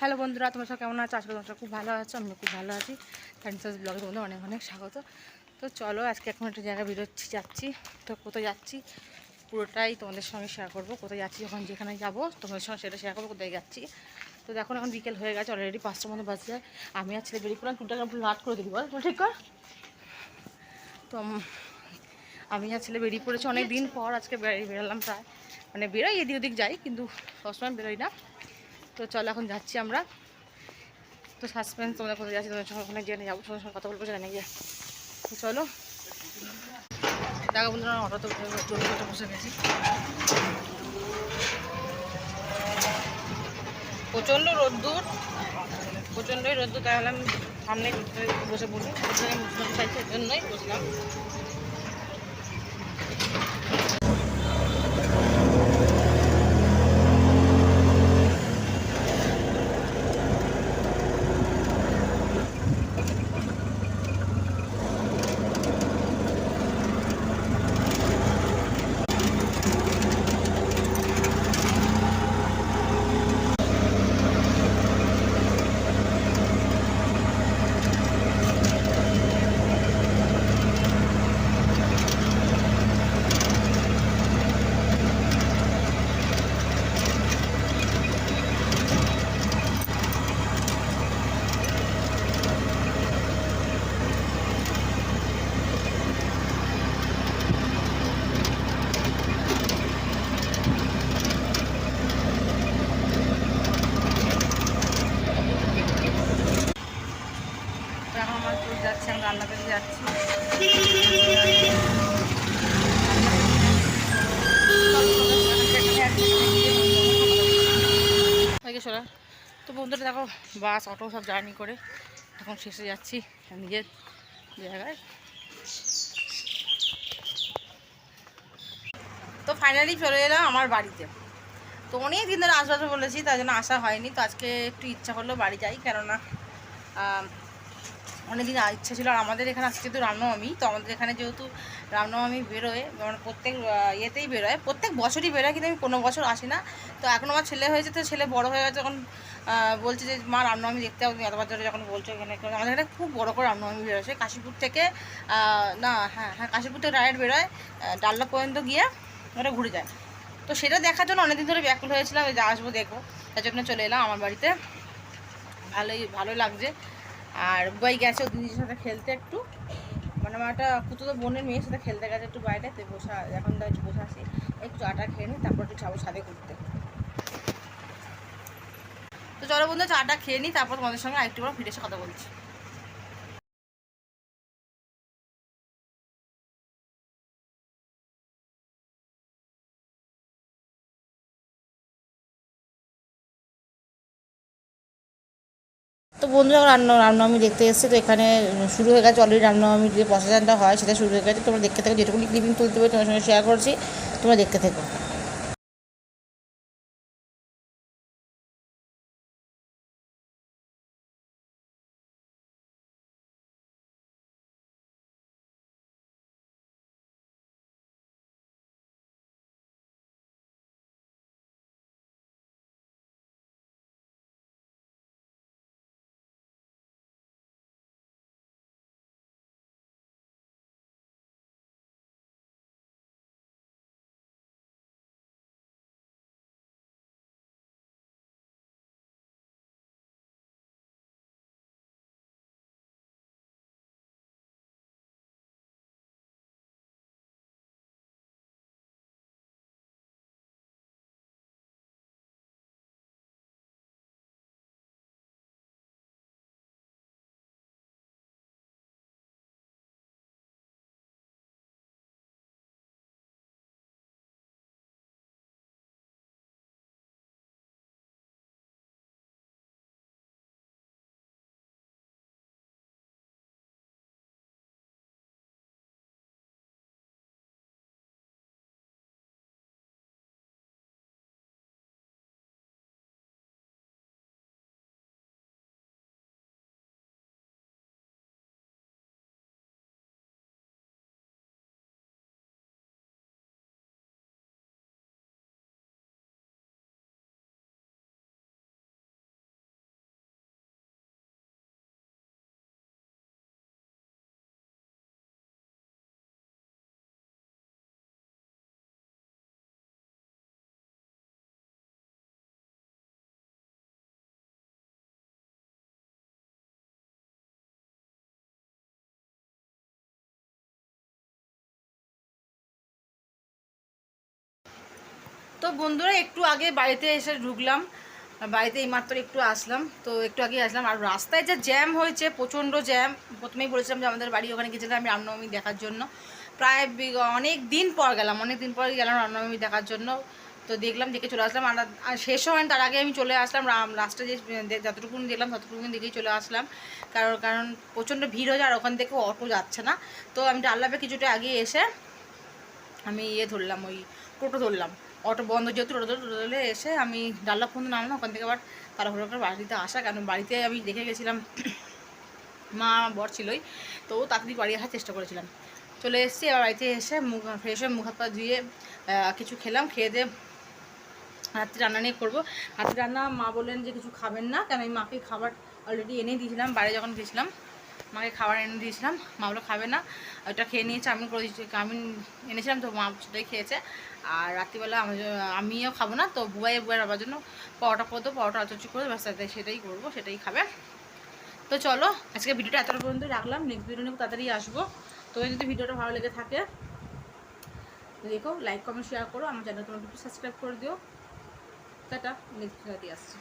Hello বন্ধুরা, তোমরা সব কেমন আছো? আসলে তোমরা খুব ভালো আছো আমি খুব ভালো আছি। ফ্যান্সাস ব্লগের বন্ধু অনেক অনেক স্বাগত। তো চলো, আজকে এখন একটা জায়গায় বেরোচ্ছি, যাচ্ছি। তো কোথায় যাচ্ছি? পুরোটাই তোমাদের সঙ্গে শেয়ার করব। কোথায় যাচ্ছি, যখন যেখানে যাব, তোমাদের সঙ্গে সেটা শেয়ার করব, কোথায় যাচ্ছি। তো দেখো, এখন বিকেল হয়ে গেছে অলরেডি পাঁচটার মধ্যে বাজে। আমি আর ছেলে বেরিয়ে পড়লাম টুটাকে একটু লাট করে দিবি বল ঠিক কর। তো আমি আর ছেলে বেরিয়ে পড়েছি অনেক দিন পর, আজকে বেরিয়ে বেরোলাম প্রায়। মানে বেরোই, এদিক ওদিক যাই, কিন্তু সবসময় বেরোই না। তো চলো, এখন যাচ্ছি আমরা। তো সাসপেন্স তোমরা কোথায় যাচ্ছি? তোমাদের সঙ্গে ওখানে জেনে যাব, তোমাদের সঙ্গে কথা বলব জানি গিয়ে। তো চলো। দেখো বন্ধুরা অটো তো বসে গেছি। প্রচণ্ড রোদ্দুর। প্রচণ্ডই রোদ্দুর, তাহলে আমি সামনে বসে পড়ি চাইছি, এর জন্যই বসলাম তো এখন আমার চুল যাচ্ছে আমি রান্না করে যাচ্ছি ওইকে সরা। তো বন্ধুরা দেখো, বাস, অটো সব জার্নি করে এখন শেষে যাচ্ছি নিজের জায়গায়। তো ফাইনালি চলে এলাম আমার বাড়িতে। তো অনেক দিন ধরে আসব আসব বলেছি, তার জন্য আসা হয়নি। তো আজকে একটু ইচ্ছা করল বাড়ি যাই, কেননা অনেকদিন ইচ্ছা ছিল, আর আমাদের এখানে আজকে যেহেতু রামনবমী, তো আমাদের এখানে যেহেতু রামনবমী বেরোয় মানে প্রত্যেক ইয়েতেই বেরোয়। প্রত্যেক বছরই বেরোয়, কিন্তু আমি কোনো বছর আসি না। তো এখন আমার ছেলে হয়েছে, তো ছেলে বড় হয়ে গেছে যখন বলছে যে, মা, রামনবমী দেখতে হবে তুমি এতবার ধরে যখন বলছো এখানে আমাদের এখানে খুব বড় করে রামনবমী বেরোচ্ছে কাশীপুর থেকে না হ্যাঁ হ্যাঁ কাশীপুর থেকে ডাইরেক্ট বেরোয় ডাল্লা পর্যন্ত গিয়ে ওটা ঘুরে যায়। তো সেটা দেখার জন্য অনেকদিন ধরে ব্যাকুল হয়েছিলাম, যে আসব, দেখব। তার জন্য চলে এলাম আমার বাড়িতে। ভালোই ভালোই লাগছে। আর বই গেছে দিদির সাথে খেলতে একটু। মানে আমার একটা কুতুতো বোনের মেয়ের সাথে খেলতে গেছে একটু বাইরে, তো বসা, এখন তো বসে আসি একটু আটা খেয়ে নিই তারপর একটু যাব সাথে ঘুরতে। তো চলো বন্ধু চাটা খেয়ে নিই তারপর তোমাদের সঙ্গে আরেকটু বড় ফিরে এসে কথা বলছি। তো বন্ধুরা রান্না রামনবমী দেখতে এসেছে, তো এখানে শুরু হয়ে গেছে অলরেডি রামনবমীর যে প্রসেশনটা হয় সেটা শুরু হয়ে গেছে। তোমরা দেখতে থাকো, যেটুকুনি ক্লিপিং তুলতে হবে তোমার সঙ্গে শেয়ার করছি, তোমরা দেখতে থাকো। তো বন্ধুরা, একটু আগে বাড়িতে এসে ঢুকলাম। বাড়িতে এই মাত্র একটু আসলাম। তো একটু আগে আসলাম। আর রাস্তায় যে জ্যাম হয়েছে, প্রচণ্ড জ্যাম। প্রথমেই বলেছিলাম যে আমাদের বাড়ি ওখানে গেছিলাম আমি রামনবমী দেখার জন্য। প্রায় অনেক দিন পর গেলাম, অনেক দিন পর গেলাম রামনবমী দেখার জন্য। তো দেখলাম দেখে চলে আসলাম। আর শেষ হয়নি তার আগে আমি চলে আসলাম রাম লাস্টে যে দে- যতটুকু দেখলাম, ততটুকু দেখেই চলে আসলাম। কারণ কারণ প্রচণ্ড ভিড় হয়ে আর ওখান থেকে অটো যাচ্ছে না। তো আমি ডাল্লাপে কিছুটা আগে এসে আমি ইয়ে ধরলাম, ওই টোটো ধরলাম। অটো বন্ধ যেহেতু টোটো ধরে- টোটো ধরে এসে আমি ডাল্লা ফোন নামলাম, ওখান থেকে আবার তাড়াহুড়ো করে বাড়িতে আসা কারণ বাড়িতে আমি দেখে গেছিলাম, মা বর ছিলই, তো তাড়াতাড়ি বাড়ি আসার চেষ্টা করেছিলাম। চলে এসেছি, এবার বাড়িতে এসে মুখ ফ্রেশ হয়ে মুখ হাত পা ধুয়ে কিছু খেলাম, খেয়ে দিয়ে রাত্রে রান্না নিয়ে করব। রাত্রে রান্না মা বললেন যে কিছু খাবেন না কারণ আমি মাকে খাবার অলরেডি এনে দিয়েছিলাম, বাইরে যখন গেছিলাম মাকে খাবার এনে দিয়েছিলাম, মা বলে খাবে না। ওটা খেয়ে নিয়েছে, আমি করে আমি এনেছিলাম তো মা সেটাই খেয়েছে। আর রাত্রিবেলা আমি, আমিও খাব না, তো বুয়াই বুয়ার বাবার জন্য পরোটা করব পরোটা আচরচি করে ব্যাস সেটাই করব, সেটাই খাবে। তো চলো, আজকে ভিডিওটা এতটা পর্যন্ত রাখলাম নেক্সট ভিডিও নিয়ে তাড়াতাড়ি আসব। তো যদি ভিডিওটা ভালো লেগে থাকে, দেখো লাইক কমেন্ট শেয়ার করো, আমার চ্যানেল তোমার সাবস্ক্রাইব করে দিও। টাটা নেক্সট ভিডিওতে আসছি।